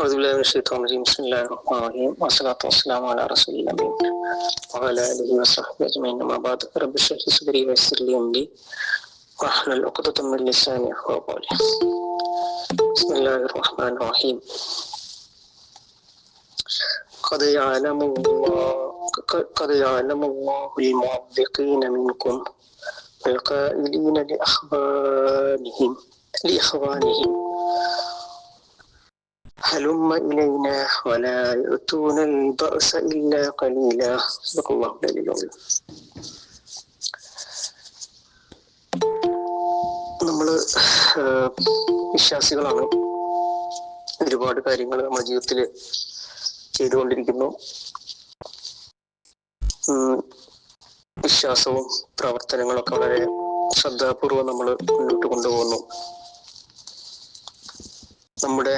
أعوذ بالله من الشيطان الرجيم. بسم الله الرحمن الرحيم. والصلاة والسلام على رسول الله وعلى آله وصحبه أجمعين. أما بعد رب اشرح لي صدري ويسر لي أمري. واحلل عقدة من لساني يفقهوا قولي. بسم الله الرحمن الرحيم. قد يعلم الله قد يعلم الله المعوقين منكم والقائلين لأخوانهم لإخوانهم. هلم إلينا ولا يؤتون البأس إلا قليلا صدق الله العلي العظيم നമ്മള് വിശ്വാസികളാണ് ഒരുപാട് കാര്യങ്ങൾ നമ്മുടെ ജീവിതത്തിൽ ചെയ്തുകൊണ്ടിരിക്കുന്നു ഉം, വിശ്വാസവും പ്രവർത്തനങ്ങളൊക്കെ വളരെ ശ്രദ്ധാപൂർവം നമ്മൾ മുന്നോട്ട് കൊണ്ടുപോകുന്നു നമ്മുടെ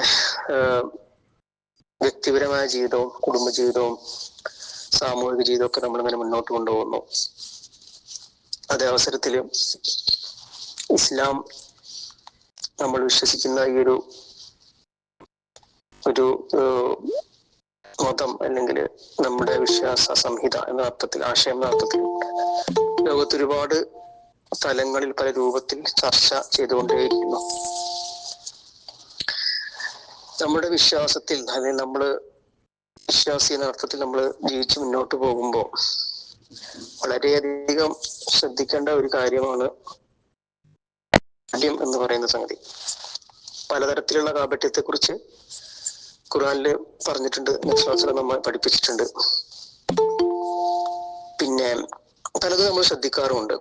വ്യക്തിപരമായ ജീവിതവും കുടുംബജീവിതവും സാമൂഹിക ജീവിതവും ഒക്കെ നമ്മളിങ്ങനെ മുന്നോട്ട് കൊണ്ടുപോകുന്നു. അതേ അവസരത്തിൽ ഇസ്ലാം നമ്മൾ വിശ്വസിക്കുന്ന ഈ ഒരു ഒരു മതം അല്ലെങ്കിൽ നമ്മുടെ വിശ്വാസ സംഹിത എന്ന അർത്ഥത്തിൽ ആശയം എന്ന അർത്ഥത്തിൽ ലോകത്ത് ഒരുപാട് തലങ്ങളിൽ പല രൂപത്തിൽ ചർച്ച ചെയ്തുകൊണ്ടേയിരിക്കുന്നു. നമ്മുടെ വിശ്വാസത്തിൽ അല്ലെങ്കിൽ നമ്മൾ വിശ്വാസി എന്ന അർത്ഥത്തിൽ നമ്മൾ ജീവിച്ച് മുന്നോട്ട് പോകുമ്പോൾ വളരെയധികം ശ്രദ്ധിക്കേണ്ട ഒരു കാര്യമാണ് കാഠ്യം എന്ന് പറയുന്ന സംഗതി. പലതരത്തിലുള്ള കാപട്യത്തെ കുറിച്ച് ഖുറാനിൽ പറഞ്ഞിട്ടുണ്ട് നബ്സാസ്ലം നമ്മെ പഠിപ്പിച്ചിട്ടുണ്ട്. പിന്നെ പലതും നമ്മൾ ശ്രദ്ധിക്കാറുമുണ്ട്.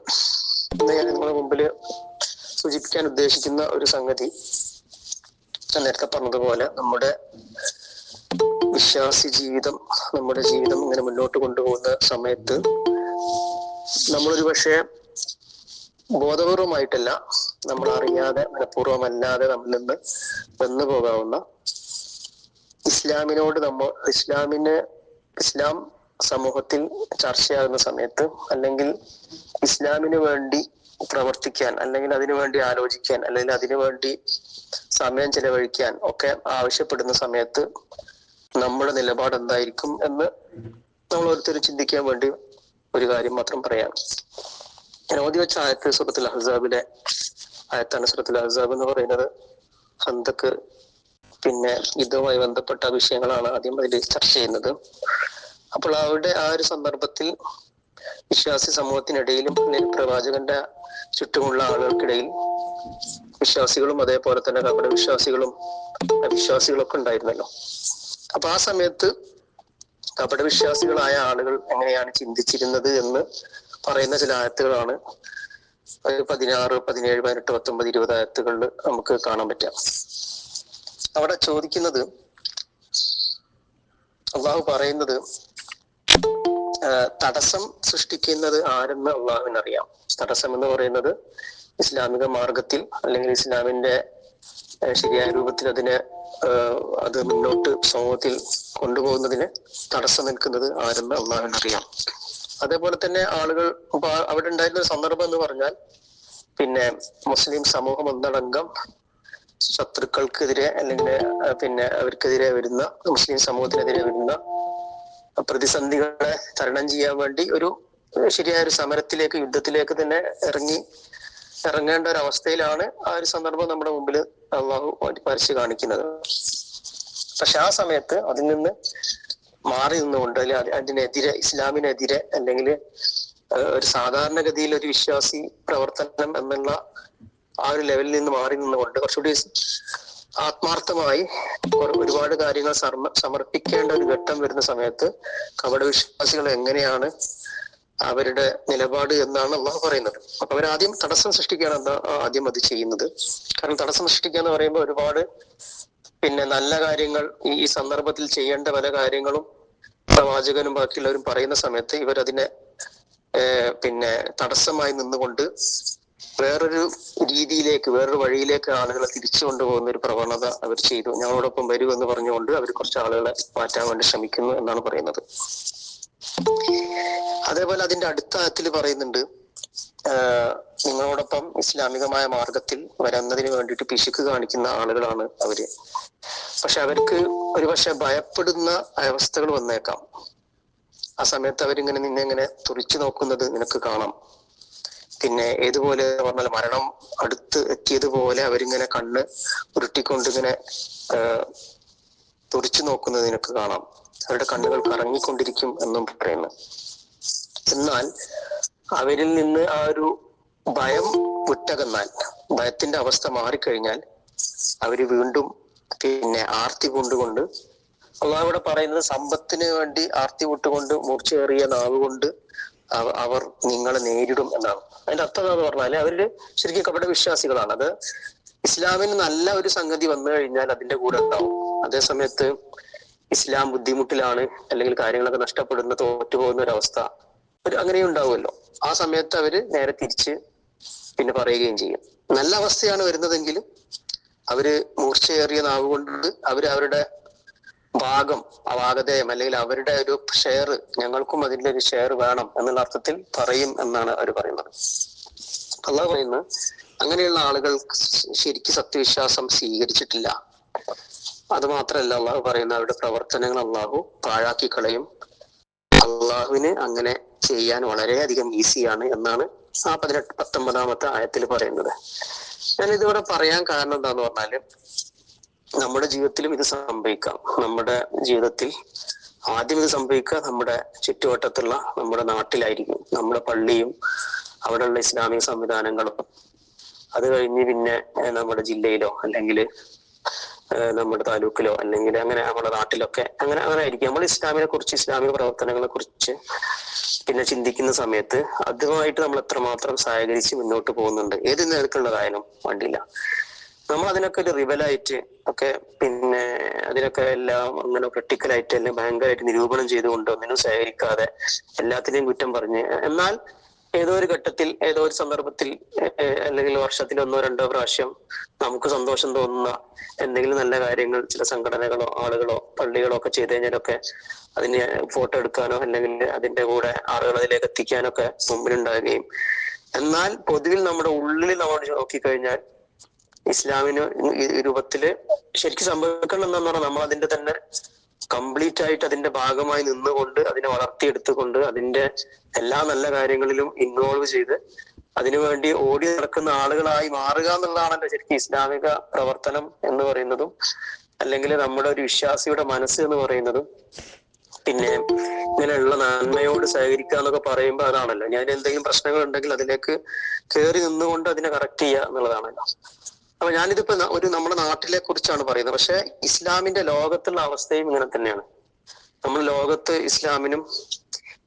ഞാൻ നിങ്ങളുടെ മുമ്പിൽ സൂചിപ്പിക്കാൻ ഉദ്ദേശിക്കുന്ന ഒരു സംഗതി നേരത്തെ പറഞ്ഞതുപോലെ നമ്മുടെ വിശ്വാസി ജീവിതം നമ്മുടെ ജീവിതം ഇങ്ങനെ മുന്നോട്ട് കൊണ്ടുപോകുന്ന സമയത്ത് നമ്മളൊരു പക്ഷേ ബോധപൂർവമായിട്ടല്ല നമ്മൾ അറിയാതെ മനഃപൂർവമല്ലാതെ നമ്മൾ നിന്ന് വന്നു പോകാവുന്ന ഇസ്ലാമിനോട് നമ്മൾ ഇസ്ലാമിന് ഇസ്ലാം സമൂഹത്തിൽ ചർച്ചയാകുന്ന സമയത്ത് അല്ലെങ്കിൽ ഇസ്ലാമിന് വേണ്ടി പ്രവർത്തിക്കാൻ അല്ലെങ്കിൽ അതിനു വേണ്ടി ആലോചിക്കാൻ അല്ലെങ്കിൽ അതിനു വേണ്ടി സമയം ചെലവഴിക്കാൻ ഒക്കെ ആവശ്യപ്പെടുന്ന സമയത്ത് നമ്മുടെ നിലപാട് എന്തായിരിക്കും എന്ന് നമ്മൾ ഓരോരുത്തരും ചിന്തിക്കാൻ വേണ്ടി ഒരു കാര്യം മാത്രം പറയാം. ഞാൻ ഓതി വെച്ച ആയത്ത് സുഹൃത്തുൽ അഹസാബിലെ ആയത്താണ് സുഹൃത്തുൽ അഹസാബ് എന്ന് പറയുന്നത്. ഹന്തക്ക് പിന്നെ യുദ്ധവുമായി ബന്ധപ്പെട്ട വിഷയങ്ങളാണ് ആദ്യം അതിൽ ചർച്ച ചെയ്യുന്നത്. അപ്പോൾ അവിടെ ആ ഒരു സന്ദർഭത്തിൽ വിശ്വാസി സമൂഹത്തിനിടയിലും പ്രവാചകന്റെ ചുറ്റുമുള്ള ആളുകൾക്കിടയിൽ വിശ്വാസികളും അതേപോലെ തന്നെ കപട വിശ്വാസികളും അവിശ്വാസികളൊക്കെ ഉണ്ടായിരുന്നല്ലോ. അപ്പൊ ആ സമയത്ത് കപട വിശ്വാസികളായ ആളുകൾ എങ്ങനെയാണ് ചിന്തിച്ചിരുന്നത് എന്ന് പറയുന്ന ചില ആയത്തുകളാണ്. ഒരു പതിനാറ് പതിനേഴ് പതിനെട്ട് പത്തൊമ്പത് ഇരുപത് ആയത്തുകളിൽ നമുക്ക് കാണാൻ പറ്റാം. അവിടെ ചോദിക്കുന്നത് അള്ളാഹു പറയുന്നത് തടസ്സം സൃഷ്ടിക്കുന്നത് ആരെന്ന് അള്ളാഹുവിനറിയാം. തടസ്സം എന്ന് പറയുന്നത് ഇസ്ലാമിക മാർഗത്തിൽ അല്ലെങ്കിൽ ഇസ്ലാമിന്റെ ശരിയായ രൂപത്തിൽ അതിനെ അത് മുന്നോട്ട് സമൂഹത്തിൽ കൊണ്ടുപോകുന്നതിന് തടസ്സം നിൽക്കുന്നത് ആരെന്ന് അള്ളാഹുവിനറിയാം. അതേപോലെ തന്നെ ആളുകൾ അവിടെ ഉണ്ടായിരുന്ന സന്ദർഭം എന്ന് പറഞ്ഞാൽ പിന്നെ മുസ്ലിം സമൂഹം ഒന്നടങ്കം ശത്രുക്കൾക്കെതിരെ അല്ലെങ്കിൽ പിന്നെ അവർക്കെതിരെ വരുന്ന മുസ്ലിം സമൂഹത്തിനെതിരെ വരുന്ന പ്രതിസന്ധികളെ തരണം ചെയ്യാൻ വേണ്ടി ഒരു ശരിയായ ഒരു സമരത്തിലേക്ക് യുദ്ധത്തിലേക്ക് തന്നെ ഇറങ്ങി ഇറങ്ങേണ്ട ഒരു അവസ്ഥയിലാണ് ആ ഒരു സന്ദർഭം നമ്മുടെ മുമ്പിൽ അള്ളാഹു പരിശു കാണിക്കുന്നത്. പക്ഷെ ആ സമയത്ത് അതിൽ നിന്ന് മാറി നിന്നുകൊണ്ട് അല്ലെങ്കിൽ അതിനെതിരെ ഇസ്ലാമിനെതിരെ അല്ലെങ്കിൽ ഒരു സാധാരണഗതിയിൽ ഒരു വിശ്വാസി പ്രവർത്തനം എന്നുള്ള ആ ഒരു ലെവലിൽ നിന്ന് മാറി നിന്നുകൊണ്ട് കുറച്ചുകൂടി ആത്മാർത്ഥമായി ഒരുപാട് കാര്യങ്ങൾ സമർപ്പിക്കേണ്ട ഒരു ഘട്ടം വരുന്ന സമയത്ത് കപട വിശ്വാസികൾ എങ്ങനെയാണ് അവരുടെ നിലപാട് എന്നാണ് അള്ളാഹു പറയുന്നത്. അപ്പൊ അവരാദ്യം തടസ്സം സൃഷ്ടിക്കുകയാണ് എന്താ ആദ്യം അത് ചെയ്യുന്നത്. കാരണം തടസ്സം സൃഷ്ടിക്കുക എന്ന് പറയുമ്പോൾ ഒരുപാട് പിന്നെ നല്ല കാര്യങ്ങൾ ഈ സന്ദർഭത്തിൽ ചെയ്യേണ്ട പല കാര്യങ്ങളും പ്രവാചകനും ബാക്കിയുള്ളവരും പറയുന്ന സമയത്ത് ഇവരതിനെ പിന്നെ തടസ്സമായി നിന്നുകൊണ്ട് വേറൊരു രീതിയിലേക്ക് വേറൊരു വഴിയിലേക്ക് ആളുകളെ തിരിച്ചു കൊണ്ടുപോകുന്ന ഒരു പ്രവണത അവർ ചെയ്തു. ഞങ്ങളോടൊപ്പം വരൂ എന്ന് പറഞ്ഞുകൊണ്ട് അവർ കുറച്ച് ആളുകളെ മാറ്റാൻ വേണ്ടി ശ്രമിക്കുന്നു എന്നാണ് പറയുന്നത്. അതേപോലെ അതിന്റെ അടുത്ത പറയുന്നുണ്ട് നിങ്ങളോടൊപ്പം ഇസ്ലാമികമായ മാർഗത്തിൽ വരുന്നതിന് വേണ്ടിയിട്ട് പിശുക്ക് കാണിക്കുന്ന ആളുകളാണ് അവർ. പക്ഷെ അവർക്ക് ഒരുപക്ഷെ ഭയപ്പെടുന്ന അവസ്ഥകൾ വന്നേക്കാം. ആ സമയത്ത് അവരിങ്ങനെ നിന്നെ ഇങ്ങനെ തുറിച്ചു നോക്കുന്നത് നിനക്ക് കാണാം. പിന്നെ ഏതുപോലെ പറഞ്ഞാൽ മരണം അടുത്ത് എത്തിയതുപോലെ അവരിങ്ങനെ കണ്ണ് ഉരുട്ടിക്കൊണ്ട് ഇങ്ങനെ തുറിച്ചു നിനക്ക് കാണാം. അവരുടെ കണ്ണുകൾ കറങ്ങിക്കൊണ്ടിരിക്കും എന്നും പറയുന്നു. എന്നാൽ അവരിൽ നിന്ന് ആ ഒരു ഭയം വിട്ടകന്നാൽ ഭയത്തിന്റെ അവസ്ഥ മാറിക്കഴിഞ്ഞാൽ അവർ വീണ്ടും പിന്നെ ആർത്തി കൊണ്ടുകൊണ്ട് അള്ളാഹ് ഇവിടെ പറയുന്നത് സമ്പത്തിന് വേണ്ടി ആർത്തി വിട്ടുകൊണ്ട് മൂർച്ചയേറിയ നാവ് കൊണ്ട് അവർ നിങ്ങളെ നേരിടും എന്നാണ്. അതിന്റെ അർത്ഥം എന്ന് പറഞ്ഞാൽ അവർ ശരിക്കും കപട വിശ്വാസികളാണ്. അത് ഇസ്ലാമിന് നല്ല ഒരു സംഗതി വന്നു കഴിഞ്ഞാൽ അതിന്റെ കൂടെ ഉണ്ടാവും. അതേ സമയത്ത് ഇസ്ലാം ബുദ്ധിമുട്ടിലാണ് അല്ലെങ്കിൽ കാര്യങ്ങളൊക്കെ നഷ്ടപ്പെടുന്ന തോറ്റുപോകുന്ന ഒരു അവസ്ഥ ഒരു അങ്ങനെയും ഉണ്ടാവുമല്ലോ. ആ സമയത്ത് അവർ നേരെ തിരിച്ച് പിന്നെ പറയുകയും ചെയ്യും. നല്ല അവസ്ഥയാണ് വരുന്നതെങ്കിൽ അവർ മൂർച്ചയേറിയ നാവുകൊണ്ട് അവർ അവരുടെ ഭാഗം അവാഗതയം അല്ലെങ്കിൽ അവരുടെ ഒരു ഷെയർ ഞങ്ങൾക്കും അതിന്റെ ഒരു ഷെയർ വേണം എന്നുള്ള അർത്ഥത്തിൽ പറയും എന്നാണ് അവർ പറയുന്നത്. അള്ളാഹ് പറയുന്നത് അങ്ങനെയുള്ള ആളുകൾ ശരിക്ക് സത്യവിശ്വാസം സ്വീകരിച്ചിട്ടില്ല. അത് മാത്രല്ല അള്ളാഹു പറയുന്ന അവരുടെ പ്രവർത്തനങ്ങൾ അള്ളാഹു പാഴാക്കി കളയും. അള്ളാഹുവിന് അങ്ങനെ ചെയ്യാൻ വളരെയധികം ഈസിയാണ് എന്നാണ് ആ പതിനെട്ട് പത്തൊമ്പതാമത്തെ ആയത്തിൽ പറയുന്നത്. ഞാൻ ഇതിവിടെ പറയാൻ കാരണം എന്താന്ന് പറഞ്ഞാൽ നമ്മുടെ ജീവിതത്തിലും ഇത് സംഭവിക്കാം. നമ്മുടെ ജീവിതത്തിൽ ആദ്യം ഇത് സംഭവിക്കുക നമ്മുടെ ചുറ്റുവട്ടത്തുള്ള നമ്മുടെ നാട്ടിലായിരിക്കും. നമ്മുടെ പള്ളിയും അവിടെയുള്ള ഇസ്ലാമിക സംവിധാനങ്ങളും. അത് കഴിഞ്ഞ് പിന്നെ നമ്മുടെ ജില്ലയിലോ അല്ലെങ്കിൽ നമ്മുടെ താലൂക്കിലോ അല്ലെങ്കിൽ അങ്ങനെ നമ്മുടെ നാട്ടിലൊക്കെ അങ്ങനെ അങ്ങനെ ആയിരിക്കും. നമ്മൾ ഇസ്ലാമിനെ കുറിച്ച് ഇസ്ലാമിക പ്രവർത്തനങ്ങളെ കുറിച്ച് പിന്നെ ചിന്തിക്കുന്ന സമയത്ത് അതുമായിട്ട് നമ്മൾ എത്രമാത്രം സഹകരിച്ച് മുന്നോട്ട് പോകുന്നുണ്ട്? ഏത് നിരക്കുള്ളതായാലും വേണ്ടില്ല നമ്മൾ അതിനൊക്കെ ഒരു റിവലായിട്ട് ഒക്കെ പിന്നെ അതിനൊക്കെ എല്ലാം അങ്ങനെ ക്രിട്ടിക്കലായിട്ട് അല്ലെങ്കിൽ ഭയങ്കരമായിട്ട് നിരൂപണം ചെയ്തുകൊണ്ട് ഒന്നിനും സഹകരിക്കാതെ എല്ലാത്തിനെയും കുറ്റം പറഞ്ഞ്. എന്നാൽ ഏതോ ഒരു ഘട്ടത്തിൽ ഏതോ ഒരു സന്ദർഭത്തിൽ അല്ലെങ്കിൽ വർഷത്തിൽ ഒന്നോ രണ്ടോ പ്രാവശ്യം നമുക്ക് സന്തോഷം തോന്നുന്ന എന്തെങ്കിലും നല്ല കാര്യങ്ങൾ ചില സംഘടനകളോ ആളുകളോ പള്ളികളോ ഒക്കെ ചെയ്തു കഴിഞ്ഞാലൊക്കെ അതിന് ഫോട്ടോ എടുക്കാനോ അല്ലെങ്കിൽ അതിന്റെ കൂടെ ആളുകൾ അതിലേക്ക് എത്തിക്കാനോ ഒക്കെ മുമ്പിലുണ്ടാകുകയും എന്നാൽ പൊതുവിൽ നമ്മുടെ ഉള്ളിൽ നമ്മൾ നോക്കിക്കഴിഞ്ഞാൽ ഇസ്ലാമിന് രൂപത്തിൽ ശരിക്കും സംഭവിക്കണം എന്ന് പറഞ്ഞാൽ നമ്മൾ അതിന്റെ തന്നെ കംപ്ലീറ്റ് ആയിട്ട് അതിന്റെ ഭാഗമായി നിന്നുകൊണ്ട് അതിനെ വളർത്തിയെടുത്തുകൊണ്ട് അതിന്റെ എല്ലാ നല്ല കാര്യങ്ങളിലും ഇൻവോൾവ് ചെയ്ത് അതിനുവേണ്ടി ഓടി നടക്കുന്ന ആളുകളായി മാറുക എന്നുള്ളതാണല്ലോ ശരിക്കും ഇസ്ലാമിക പ്രവർത്തനം എന്ന് പറയുന്നതും അല്ലെങ്കിൽ നമ്മുടെ ഒരു വിശ്വാസിയുടെ മനസ്സ് എന്ന് പറയുന്നതും. പിന്നെ ഇങ്ങനെയുള്ള നന്മയോട് സഹകരിക്കുക എന്നൊക്കെ പറയുമ്പോൾ അതാണല്ലോ. ഞാൻ എന്തെങ്കിലും പ്രശ്നങ്ങൾ ഉണ്ടെങ്കിൽ അതിലേക്ക് കയറി നിന്നുകൊണ്ട് അതിനെ കറക്റ്റ് ചെയ്യുക എന്നുള്ളതാണല്ലോ. അപ്പൊ ഞാനിതിപ്പോ ഒരു നമ്മുടെ നാട്ടിലെ കുറിച്ചാണ് പറയുന്നത്. പക്ഷെ ഇസ്ലാമിന്റെ ലോകത്തുള്ള അവസ്ഥയും ഇങ്ങനെ തന്നെയാണ്. നമ്മൾ ലോകത്ത് ഇസ്ലാമിനും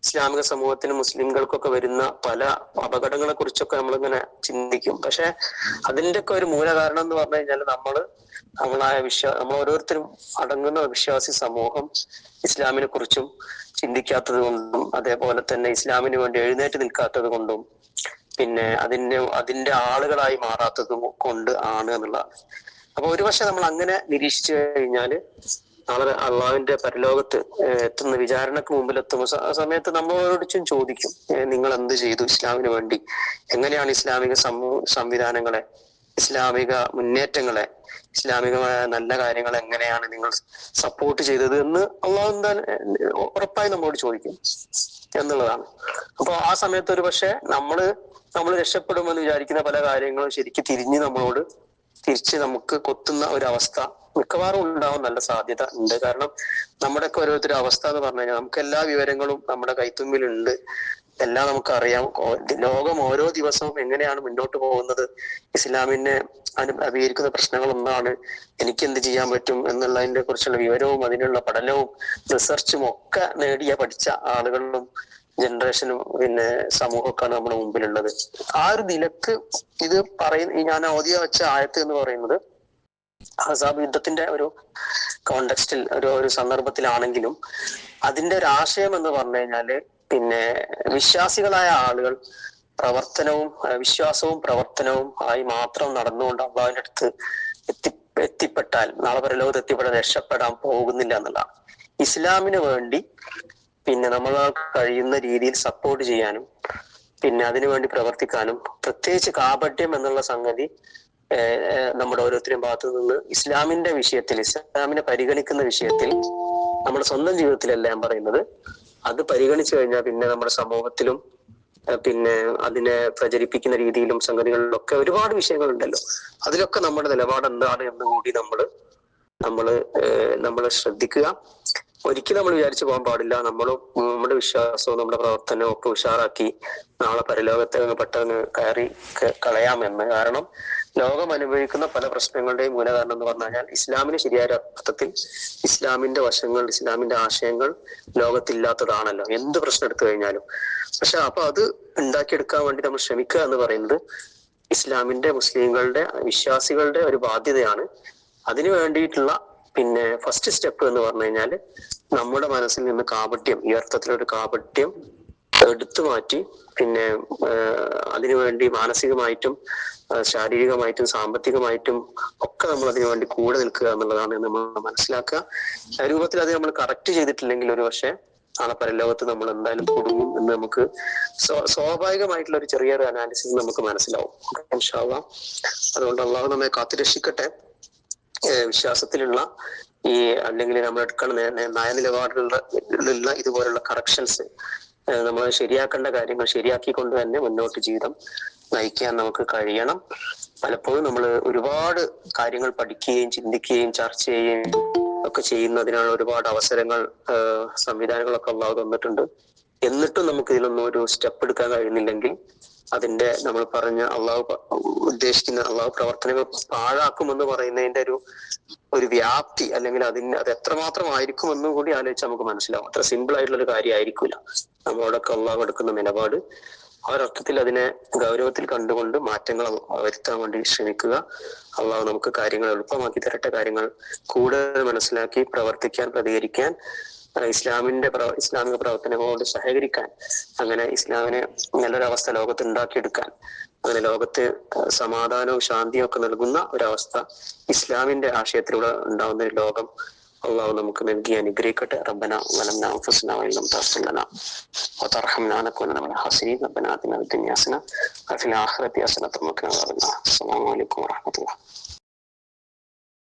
ഇസ്ലാമിക സമൂഹത്തിനും മുസ്ലിംകൾക്കൊക്കെ വരുന്ന പല അപകടങ്ങളെ കുറിച്ചൊക്കെ നമ്മളിങ്ങനെ ചിന്തിക്കും. പക്ഷെ അതിന്റെ ഒക്കെ ഒരു മൂലകാരണം എന്ന് പറഞ്ഞു കഴിഞ്ഞാൽ നമ്മൾ നമ്മളായ വിശ്വാ നമ്മൾ ഓരോരുത്തരും അടങ്ങുന്ന വിശ്വാസി സമൂഹം ഇസ്ലാമിനെ കുറിച്ചും ചിന്തിക്കാത്തത് കൊണ്ടും അതേപോലെ തന്നെ ഇസ്ലാമിന് വേണ്ടി എഴുന്നേറ്റ് നിൽക്കാത്തത് കൊണ്ടും പിന്നെ അതിന്റെ അതിന്റെ ആളുകളായി മാറാത്തതും കൊണ്ട് ആണ് എന്നുള്ളതാണ് അപ്പൊ ഒരു പക്ഷെ നമ്മൾ അങ്ങനെ നിരീക്ഷിച്ചു കഴിഞ്ഞാൽ നാളെ അള്ളാഹുവിന്റെ പരലോകത്ത് എത്തുന്ന വിചാരണക്ക് മുമ്പിൽ എത്തുന്ന സമയത്ത് നമ്മളോടും ചോദിക്കും നിങ്ങൾ എന്ത് ചെയ്തു ഇസ്ലാമിന് വേണ്ടി? എങ്ങനെയാണ് ഇസ്ലാമിക സംവിധാനങ്ങളെ ഇസ്ലാമിക മുന്നേറ്റങ്ങളെ ഇസ്ലാമികമായ നല്ല കാര്യങ്ങൾ എങ്ങനെയാണ് നിങ്ങൾ സപ്പോർട്ട് ചെയ്തത് എന്ന് അള്ളാഹു ഉറപ്പായി നമ്മളോട് ചോദിക്കും എന്നുള്ളതാണ്. അപ്പൊ ആ സമയത്ത് ഒരു പക്ഷെ നമ്മൾ നമ്മൾ രക്ഷപ്പെടുമെന്ന് വിചാരിക്കുന്ന പല കാര്യങ്ങളും ശരിക്കും തിരിഞ്ഞ് നമ്മളോട് തിരിച്ച് നമുക്ക് കൊത്തുന്ന ഒരു അവസ്ഥ മിക്കവാറും ഉണ്ടാവും നല്ല സാധ്യത ഉണ്ട്. കാരണം നമ്മുടെയൊക്കെ ഓരോരുത്തരുടെ അവസ്ഥ എന്ന് പറഞ്ഞു കഴിഞ്ഞാൽ നമുക്ക് എല്ലാ വിവരങ്ങളും നമ്മുടെ കൈത്തുമ്പിലുണ്ട്. എല്ലാം നമുക്ക് അറിയാം ലോകം ഓരോ ദിവസവും എങ്ങനെയാണ് മുന്നോട്ട് പോകുന്നത്? ഇസ്ലാമിനെ അനു അഭികരിക്കുന്ന പ്രശ്നങ്ങൾ ഒന്നാണ് എനിക്ക് എന്ത് ചെയ്യാൻ പറ്റും എന്നുള്ളതിനെ കുറിച്ചുള്ള വിവരവും അതിനുള്ള പഠനവും റിസർച്ചും ഒക്കെ നേടിയ പഠിച്ച ആളുകളും ജനറേഷനും പിന്നെ സമൂഹമൊക്കെയാണ് നമ്മുടെ മുമ്പിലുള്ളത്. ആ ഒരു നിലയ്ക്ക് ഇത് പറയുന്ന ഞാൻ ഓതിയ വെച്ച ആയത്ത് എന്ന് പറയുന്നത് അസാബ് യുദ്ധത്തിന്റെ ഒരു കോണ്ടെക്സ്റ്റിൽ ഒരു ഒരു സന്ദർഭത്തിലാണെങ്കിലും അതിന്റെ ഒരു ആശയം എന്ന് പറഞ്ഞു കഴിഞ്ഞാൽ പിന്നെ വിശ്വാസികളായ ആളുകൾ പ്രവർത്തനവും വിശ്വാസവും പ്രവർത്തനവും ആയി മാത്രം നടന്നുകൊണ്ട് അള്ളാഹുവിന്റെ അടുത്ത് എത്തി എത്തിപ്പെട്ടാൽ നാളെ പരലോകത്ത് എത്തിപ്പെടാൻ രക്ഷപ്പെടാൻ പോകുന്നില്ല എന്നുള്ളതാണ്. ഇസ്ലാമിന് വേണ്ടി പിന്നെ നമ്മൾ കഴിയുന്ന രീതിയിൽ സപ്പോർട്ട് ചെയ്യാനും പിന്നെ അതിനുവേണ്ടി പ്രവർത്തിക്കാനും പ്രത്യേകിച്ച് കാപട്യം എന്നുള്ള സംഗതി നമ്മുടെ ഓരോരുത്തരും ഭാഗത്തു നിന്ന് ഇസ്ലാമിന്റെ വിഷയത്തിൽ ഇസ്ലാമിനെ പരിഗണിക്കുന്ന വിഷയത്തിൽ നമ്മുടെ സ്വന്തം ജീവിതത്തിലല്ല ഞാൻ പറയുന്നത്. അത് പരിഗണിച്ചു കഴിഞ്ഞാൽ പിന്നെ നമ്മുടെ സമൂഹത്തിലും പിന്നെ അതിനെ പ്രചരിപ്പിക്കുന്ന രീതിയിലും സംഗതികളിലും ഒക്കെ ഒരുപാട് വിഷയങ്ങളുണ്ടല്ലോ. അതിലൊക്കെ നമ്മുടെ നിലപാട് എന്താണ് എന്ന് കൂടി നമ്മൾ നമ്മൾ നമ്മൾ ശ്രദ്ധിക്കുക. ഒരിക്കലും നമ്മൾ വിചാരിച്ചു പോകാൻ പാടില്ല. നമ്മൾ നമ്മുടെ വിശ്വാസവും നമ്മുടെ പ്രവർത്തനവും ഒക്കെ ഉഷാറാക്കി നാളെ പരലോകത്തെ പെട്ടെന്ന് കയറി കളയാമെന്ന്. കാരണം ലോകം അനുഭവിക്കുന്ന പല പ്രശ്നങ്ങളുടെയും മൂലകാരണം എന്ന് പറഞ്ഞു കഴിഞ്ഞാൽ ഇസ്ലാമിന് ശരിയായ അർത്ഥത്തിൽ ഇസ്ലാമിന്റെ വശങ്ങൾ ഇസ്ലാമിന്റെ ആശയങ്ങൾ ലോകത്തില്ലാത്തതാണല്ലോ. എന്ത് പ്രശ്നം എടുത്തു കഴിഞ്ഞാലും. പക്ഷെ അപ്പൊ അത് ഉണ്ടാക്കിയെടുക്കാൻ വേണ്ടി നമ്മൾ ശ്രമിക്കുക എന്ന് പറയുന്നത് ഇസ്ലാമിന്റെ മുസ്ലിങ്ങളുടെ വിശ്വാസികളുടെ ഒരു ബാധ്യതയാണ്. അതിനു വേണ്ടിയിട്ടുള്ള പിന്നെ ഫസ്റ്റ് സ്റ്റെപ്പ് എന്ന് പറഞ്ഞു കഴിഞ്ഞാൽ നമ്മുടെ മനസ്സിൽ നിന്ന് കാപട്യം ഈ അർത്ഥത്തിലൊരു കാപട്യം എടുത്തു മാറ്റി പിന്നെ അതിനുവേണ്ടി മാനസികമായിട്ടും ശാരീരികമായിട്ടും സാമ്പത്തികമായിട്ടും ഒക്കെ നമ്മൾ അതിനുവേണ്ടി കൂടെ നിൽക്കുക എന്നുള്ളതാണ് നമ്മൾ മനസ്സിലാക്കുക. ആ രൂപത്തിൽ അത് നമ്മൾ കറക്റ്റ് ചെയ്തിട്ടില്ലെങ്കിൽ ഒരു പക്ഷേ നാളെ പരലോകത്ത് നമ്മൾ എന്തായാലും തുടങ്ങും എന്ന് നമുക്ക് സ്വാഭാവികമായിട്ടുള്ള ഒരു ചെറിയൊരു അനാലിസിസ് നമുക്ക് മനസ്സിലാവും. അതുകൊണ്ട് അള്ളാഹു നമ്മെ കാത്തുരക്ഷിക്കട്ടെ. വിശ്വാസത്തിലുള്ള ഈ അല്ലെങ്കിൽ നമ്മൾ എടുക്കുന്ന നയ- നയ- നയനിലപാടുകളുള്ള ഇതുപോലുള്ള കറക്ഷൻസ് നമ്മൾ ശരിയാക്കേണ്ട കാര്യങ്ങൾ ശരിയാക്കിക്കൊണ്ട് തന്നെ മുന്നോട്ട് ജീവിതം നയിക്കാൻ നമുക്ക് കഴിയണം. പലപ്പോഴും നമ്മൾ ഒരുപാട് കാര്യങ്ങൾ പഠിക്കുകയും ചിന്തിക്കുകയും ചർച്ച ചെയ്യുകയും ഒക്കെ ചെയ്യുന്നതിനാണ് ഒരുപാട് അവസരങ്ങൾ സംവിധാനങ്ങളൊക്കെ അള്ളാഹു തന്നിട്ടുണ്ട്. എന്നിട്ടും നമുക്ക് ഇതിലൊന്നും ഒരു സ്റ്റെപ്പ് എടുക്കാൻ കഴിയുന്നില്ലെങ്കിൽ അതിന്റെ നമ്മൾ പറഞ്ഞ അള്ളാഹു ഉദ്ദേശിക്കുന്ന അള്ളാഹു പ്രവർത്തനങ്ങൾ പാഴാക്കുമെന്ന് പറയുന്നതിന്റെ ഒരു ഒരു വ്യാപ്തി അല്ലെങ്കിൽ അതിന് അത് എത്രമാത്രം ആയിരിക്കും എന്നും കൂടി ആലോചിച്ച് നമുക്ക് മനസ്സിലാവും. അത്ര സിമ്പിൾ ആയിട്ടുള്ള ഒരു കാര്യം ആയിരിക്കില്ല നമ്മളോടൊക്കെ അള്ളാഹു എടുക്കുന്ന നിലപാട് ഒരർത്ഥത്തിൽ അതിനെ ഗൗരവത്തിൽ കണ്ടുകൊണ്ട് മാറ്റങ്ങൾ വരുത്താൻ വേണ്ടി ശ്രമിക്കുക. അള്ളാഹു നമുക്ക് കാര്യങ്ങൾ എളുപ്പമാക്കി തരട്ടെ കാര്യങ്ങൾ കൂടുതൽ മനസ്സിലാക്കി പ്രവർത്തിക്കാൻ പ്രതികരിക്കാൻ. ഇസ്ലാമിന്റെ ഇസ്ലാമിക പ്രവർത്തനങ്ങളോട് സഹകരിക്കാൻ അങ്ങനെ ഇസ്ലാമിനെ നല്ലൊരവസ്ഥ ലോകത്ത് ഉണ്ടാക്കിയെടുക്കാൻ അങ്ങനെ ലോകത്ത് സമാധാനവും ശാന്തിയും ഒക്കെ നൽകുന്ന ഒരവസ്ഥ ഇസ്ലാമിന്റെ ആശയത്തിലൂടെ ഉണ്ടാവുന്ന ഒരു ലോകം അള്ളാഹു നമുക്ക് നൽകി അനുഗ്രഹിക്കട്ടെ. റബ്ബന വലം നാഫുസ്ന വലം തസ്ലന മിൻ അലൈക്കും